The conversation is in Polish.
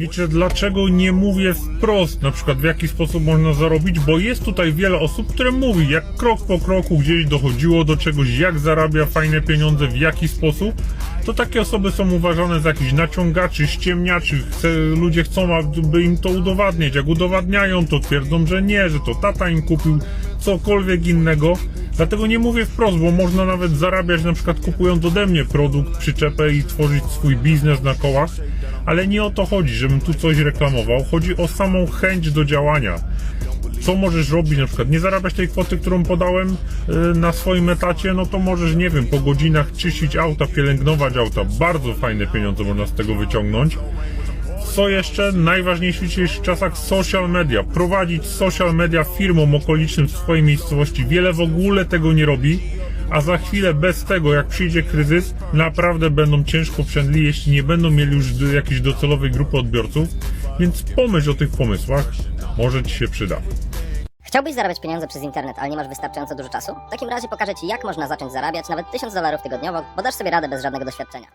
Wiecie, dlaczego nie mówię wprost, na przykład w jaki sposób można zarobić, bo jest tutaj wiele osób, które mówi, jak krok po kroku gdzieś dochodziło do czegoś, jak zarabia fajne pieniądze, w jaki sposób, to takie osoby są uważane za jakichś naciągaczy, ściemniaczy, chce, ludzie chcą, aby im to udowadniać, jak udowadniają, to twierdzą, że nie, że to tata im kupił cokolwiek innego, dlatego nie mówię wprost, bo można nawet zarabiać na przykład kupując ode mnie produkt, przyczepę i tworzyć swój biznes na kołach, ale nie o to chodzi, żebym tu coś reklamował. Chodzi o samą chęć do działania. Co możesz robić, na przykład nie zarabiać tej kwoty, którą podałem y, na swoim etacie, no to możesz, nie wiem, po godzinach czyścić auta, pielęgnować auta. Bardzo fajne pieniądze można z tego wyciągnąć. Co jeszcze? Najważniejsze w dzisiejszych czasach social media. Prowadzić social media firmom okolicznym w swojej miejscowości. Wiele w ogóle tego nie robi, a za chwilę bez tego, jak przyjdzie kryzys, naprawdę będą ciężko przędli, jeśli nie będą mieli już jakiejś docelowej grupy odbiorców. Więc pomyśl o tych pomysłach, może Ci się przyda. Chciałbyś zarabiać pieniądze przez internet, ale nie masz wystarczająco dużo czasu? W takim razie pokażę Ci, jak można zacząć zarabiać nawet 1000 dolarów tygodniowo, bo dasz sobie radę bez żadnego doświadczenia.